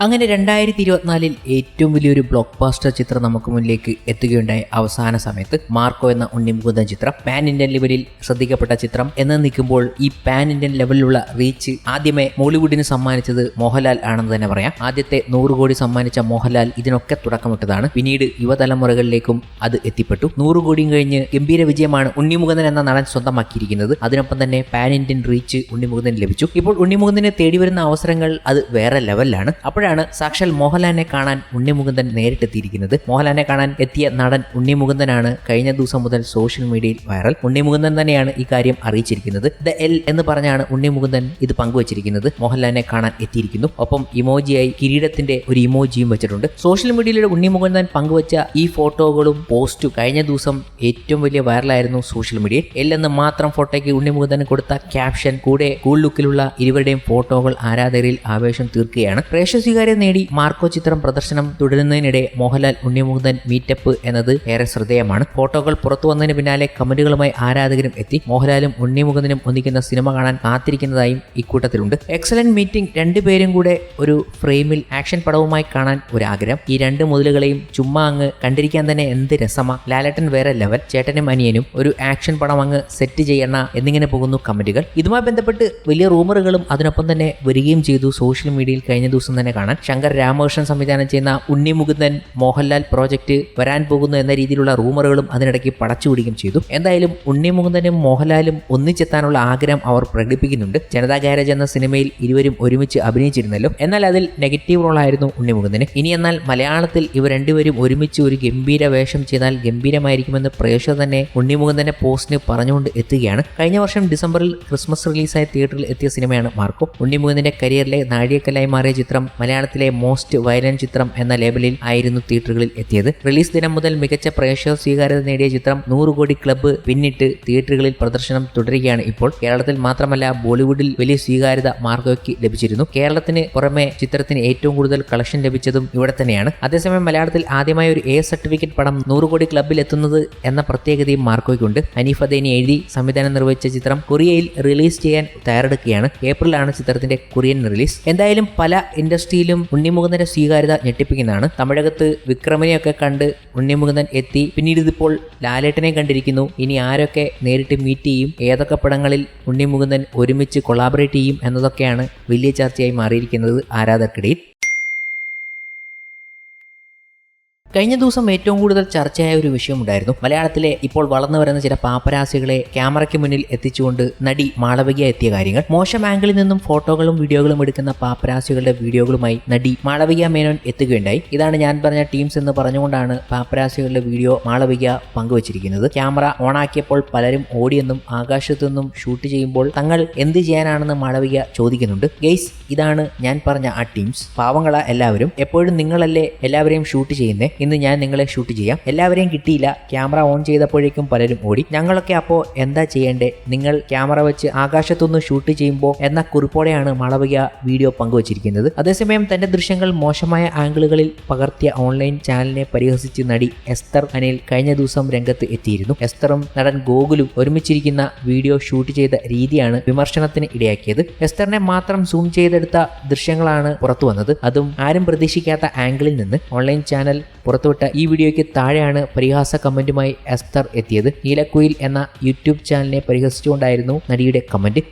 അങ്ങനെ രണ്ടായിരത്തി ഇരുപത്തിനാലിൽ ഏറ്റവും വലിയൊരു ബ്ലോക്ക് ബാസ്റ്റർ ചിത്രം നമുക്ക് മുന്നിലേക്ക് എത്തുകയുണ്ടായ അവസാന സമയത്ത്. മാർക്കോ എന്ന ഉണ്ണിമുകുന്ദൻ ചിത്രം. പാൻ ഇന്ത്യൻ ലെവലിൽ ശ്രദ്ധിക്കപ്പെട്ട ചിത്രം. എന്ന് നിൽക്കുമ്പോൾ ഈ പാൻ ഇന്ത്യൻ ലെവലിലുള്ള റീച്ച് ആദ്യമേ മോളിവുഡിന് സമ്മാനിച്ചത് മോഹൻലാൽ ആണെന്ന് തന്നെ പറയാം. ആദ്യത്തെ നൂറ് കോടി സമ്മാനിച്ച മോഹൻലാൽ ഇതിനൊക്കെ തുടക്കമിട്ടതാണ്. പിന്നീട് യുവതലമുറകളിലേക്കും അത് എത്തിപ്പെട്ടു. നൂറ് കോടിയും കഴിഞ്ഞ് ഗംഭീര വിജയമാണ് ഉണ്ണിമുകുന്ദൻ എന്ന നടൻ സ്വന്തമാക്കിയിരിക്കുന്നത്. അതിനൊപ്പം തന്നെ പാൻ ഇന്ത്യൻ റീച്ച് ഉണ്ണിമുകുന്ദൻ ലഭിച്ചു. ഇപ്പോൾ ഉണ്ണിമുകുന്ദനെ തേടി വരുന്ന അവസരങ്ങൾ അത് വേറെ ലെവലിലാണ് അപ്പോഴാണ് സാക്ഷാൽ മോഹൻലാലിനെ കാണാൻ ഉണ്ണിമുകുന്ദൻ നേരിട്ടെത്തിയിരിക്കുന്നത്. മോഹൻലാലിനെ കാണാൻ എത്തിയ നടൻ ഉണ്ണിമുകുന്ദനാണ് കഴിഞ്ഞ ദിവസം മുതൽ സോഷ്യൽ മീഡിയയിൽ വൈറൽ. ഉണ്ണിമുകുന്ദൻ തന്നെയാണ് ഈ കാര്യം അറിയിച്ചിരിക്കുന്നത്. ദ എൽ എന്ന് പറഞ്ഞാണ് ഉണ്ണിമുകുന്ദൻ ഇത് പങ്കുവച്ചിരിക്കുന്നത്. മോഹൻലാലിനെ കാണാൻ എത്തിയിരിക്കുന്നു. ഒപ്പം ഇമോജിയായി കിരീടത്തിന്റെ ഒരു ഇമോജിയും വെച്ചിട്ടുണ്ട്. സോഷ്യൽ മീഡിയയിലൂടെ ഉണ്ണിമുകുന്ദൻ പങ്കുവച്ച ഈ ഫോട്ടോകളും പോസ്റ്റും കഴിഞ്ഞ ദിവസം ഏറ്റവും വലിയ വൈറലായിരുന്നു സോഷ്യൽ മീഡിയയിൽ. എൽ എന്ന് മാത്രം ഫോട്ടോയ്ക്ക് ഉണ്ണിമുകുന്ദൻ കൊടുത്ത ക്യാപ്ഷൻ കൂടെ കൂൾ ലുക്കിലുള്ള ഇരുവരുടെയും ഫോട്ടോകൾ ആരാധകരിൽ ആവേശം തീർക്കുകയാണ്. പ്രേക്ഷക സ്വീകാര്യത നേടി മാർക്കോ ചിത്രം പ്രദർശനം തുടരുന്നതിനിടെ മോഹൻലാൽ ഉണ്ണിമുകുന്ദൻ മീറ്റപ്പ് എന്നത് ഏറെ ശ്രദ്ധേയമാണ്. ഫോട്ടോകൾ പുറത്തു വന്നതിന് പിന്നാലെ കമന്റുകളുമായി ആരാധകരും എത്തി. മോഹൻലാലും ഉണ്ണിമുകുന്ദനും ഒന്നിക്കുന്ന സിനിമ കാണാൻ കാത്തിരിക്കുന്നതായും ഇക്കൂട്ടത്തിലുണ്ട്. എക്സലന്റ് മീറ്റിംഗ് രണ്ടുപേരും കൂടെ ഒരു ഫ്രെയിമിൽ ആക്ഷൻ പടവുമായി കാണാൻ ഒരു ആഗ്രഹം ഈ രണ്ട് മുതലുകളെയും ചുമ്മാ അങ്ങ് കണ്ടിരിക്കാൻ തന്നെ എന്ത് രസമാ. ലാലട്ടൻ വേറെ ലെവൽ. ചേട്ടനും അനിയനും ഒരു ആക്ഷൻ പടം അങ്ങ് സെറ്റ് ചെയ്യണ എന്നിങ്ങനെ പോകുന്നു കമന്റുകൾ. ഇതുമായി ബന്ധപ്പെട്ട് വലിയ റൂമറുകളും അതിനൊപ്പം തന്നെ വരികയും ചെയ്തു. സോഷ്യൽ മീഡിയയിൽ കഴിഞ്ഞ ദിവസം തന്നെ കാണാൻ ശങ്കർ രാമകൃഷ്ണൻ സംവിധാനം ചെയ്യുന്ന ഉണ്ണിമുകുന്ദൻ മോഹൻലാൽ പ്രോജക്റ്റ് വരാൻ പോകുന്നു എന്ന രീതിയിലുള്ള റൂമറുകളും അതിനിടയ്ക്ക് പടച്ചുപിടിക്കുകയും ചെയ്തു. എന്തായാലും ഉണ്ണിമുകുന്ദനും മോഹൻലാലും ഒന്നിച്ചെത്താനുള്ള ആഗ്രഹം അവർ പ്രകടിപ്പിക്കുന്നുണ്ട്. ജനതാ ഗാരേജ് എന്ന സിനിമയിൽ ഇരുവരും ഒരുമിച്ച് അഭിനയിച്ചിരുന്നല്ലോ. എന്നാൽ അതിൽ നെഗറ്റീവ് റോളായിരുന്നു ഉണ്ണിമുകുന്ദന്. ഇനി എന്നാൽ മലയാളത്തിൽ ഇവർ രണ്ടുപേരും ഒരുമിച്ച് ഒരു ഗംഭീര വേഷം ചെയ്താൽ ഗംഭീരമായിരിക്കുമെന്ന് പ്രേക്ഷകർ തന്നെ ഉണ്ണിമുകുന്ദന്റെ പോസ്റ്റിന് പറഞ്ഞുകൊണ്ട് എത്തുകയാണ്. കഴിഞ്ഞ വർഷം ഡിസംബറിൽ ക്രിസ്മസ് റിലീസായ തിയേറ്ററിൽ എത്തിയ സിനിമയാണ് മാർക്കോ. ഉണ്ണിമുകുന്ദന്റെ കരിയറിലെ നാഴികക്കല്ലായി മാറിയ ചിത്രം മലയാളത്തിലെ മോസ്റ്റ് വയലന്റ് ചിത്രം എന്ന ലേബലിൽ ആയിരുന്നു തിയേറ്ററുകളിൽ എത്തിയത്. റിലീസ് ദിനം മുതൽ മികച്ച പ്രേക്ഷക സ്വീകാര്യത നേടിയ ചിത്രം നൂറ് കോടി ക്ലബ്ബ് പിന്നിട്ട് തിയേറ്ററുകളിൽ പ്രദർശനം തുടരുകയാണ് ഇപ്പോൾ. കേരളത്തിൽ മാത്രമല്ല ബോളിവുഡിൽ വലിയ സ്വീകാര്യത മാർഗോയ്ക്ക് ലഭിച്ചിരുന്നു. കേരളത്തിന് പുറമെ ചിത്രത്തിന് ഏറ്റവും കൂടുതൽ കളക്ഷൻ ലഭിച്ചതും ഇവിടെ തന്നെയാണ്. അതേസമയം മലയാളത്തിൽ ആദ്യമായി ഒരു എ സർട്ടിഫിക്കറ്റ് പടം നൂറ് കോടി ക്ലബ്ബിൽ എത്തുന്നത് എന്ന പ്രത്യേകതയും മാർക്കോയ്ക്കുണ്ട് ഹനീഫ് അദേനി എഴുതി സംവിധാനം നിർവഹിച്ച ചിത്രം കൊറിയയിൽ റിലീസ് ചെയ്യാൻ തയ്യാറെടുക്കുകയാണ്. ഏപ്രിലാണ് ചിത്രത്തിന്റെ കൊറിയൻ റിലീസ്. എന്തായാലും പല ഇൻഡസ്ട്രിയിലും ഉണ്ണിമുകുന്ദന്റെ സ്വീകാര്യത ഞെട്ടിപ്പിക്കുന്നതാണ്. തമിഴകത്ത് വിക്രമനെയൊക്കെ കണ്ട് ഉണ്ണിമുകുന്ദൻ എത്തി. പിന്നീട് ഇതിപ്പോൾ ലാലേട്ടനെ കണ്ടിരിക്കുന്നു. ഇനി ആരൊക്കെ നേരിട്ട് മീറ്റ് ചെയ്യും? ഏതൊക്കെ പടങ്ങളിൽ ഉണ്ണിമുകുന്ദൻ ഒരുമിച്ച് കൊളാബറേറ്റ് ചെയ്യും? എന്നതൊക്കെയാണ് വലിയ ചർച്ചയായി മാറിയിരിക്കുന്നത് ആരാധകർക്കിടയിൽ. കഴിഞ്ഞ ദിവസം ഏറ്റവും കൂടുതൽ ചർച്ചയായ ഒരു വിഷയം ഉണ്ടായിരുന്നു മലയാളത്തിലെ ഇപ്പോൾ വളർന്നു വരുന്ന ചില പാപ്പരാസികളെ ക്യാമറയ്ക്ക് മുന്നിൽ എത്തിച്ചുകൊണ്ട് നടി മാളവിക എത്തിയ കാര്യങ്ങൾ. മോശം ആംഗിളിൽ നിന്നും ഫോട്ടോകളും വീഡിയോകളും എടുക്കുന്ന പാപ്പരാസികളുടെ വീഡിയോകളുമായി നടി മാളവിക മേനോൻ എത്തുകയുണ്ടായി. ഇതാണ് ഞാൻ പറഞ്ഞ ടീംസ് എന്ന് പറഞ്ഞുകൊണ്ടാണ് പാപ്പരാസികളുടെ വീഡിയോ മാളവിക പങ്കുവച്ചിരിക്കുന്നത്. ക്യാമറ ഓണാക്കിയപ്പോൾ പലരും ഓടിയെന്നും ആകാശത്തു നിന്നും ഷൂട്ട് ചെയ്യുമ്പോൾ തങ്ങൾ എന്ത് ചെയ്യാനാണെന്ന് മാളവിക ചോദിക്കുന്നുണ്ട്. ഗെയ്സ് ഇതാണ് ഞാൻ പറഞ്ഞ ആ ടീംസ്. പാവങ്ങള എല്ലാവരും. എപ്പോഴും നിങ്ങളല്ലേ എല്ലാവരെയും ഷൂട്ട് ചെയ്യുന്നേ. ഇന്ന് ഞാൻ നിങ്ങളെ ഷൂട്ട് ചെയ്യാം. എല്ലാവരെയും കിട്ടിയില്ല. ക്യാമറ ഓൺ ചെയ്തപ്പോഴേക്കും പലരും ഓടി. ഞങ്ങളൊക്കെ അപ്പോൾ എന്താ ചെയ്യേണ്ടേ? നിങ്ങൾ ക്യാമറ വെച്ച് ആകാശത്തുനിന്ന് ഷൂട്ട് ചെയ്യുമ്പോൾ എന്ന കുറിപ്പോടെയാണ് മളവിക വീഡിയോ പങ്കുവച്ചിരിക്കുന്നത്. അതേസമയം തന്റെ ദൃശ്യങ്ങൾ മോശമായ ആംഗിളുകളിൽ പകർത്തിയ ഓൺലൈൻ ചാനലിനെ പരിഹസിച്ച് നടി എസ്തർ അനിൽ കഴിഞ്ഞ ദിവസം രംഗത്ത് എത്തിയിരുന്നു. എസ്തറും നടൻ ഗോകുലും ഒരുമിച്ചിരിക്കുന്ന വീഡിയോ ഷൂട്ട് ചെയ്ത രീതിയാണ് വിമർശനത്തിന് ഇടയാക്കിയത്. എസ്തറിനെ മാത്രം സൂം ചെയ്തെടുത്ത ദൃശ്യങ്ങളാണ് പുറത്തു വന്നത് അതും ആരും പ്രതീക്ഷിക്കാത്ത ആംഗിളിൽ നിന്ന്. ഓൺലൈൻ ചാനൽ പുറത്തുവിട്ട ഈ വീഡിയോയ്ക്ക് താഴെയാണ് പരിഹാസ കമന്റുമായി എസ്തർ എത്തിയത്. നീലക്കുയിൽ എന്ന യൂട്യൂബ് ചാനലിനെ പരിഹസിച്ചുകൊണ്ടായിരുന്നു നടിയുടെ കമന്റ്.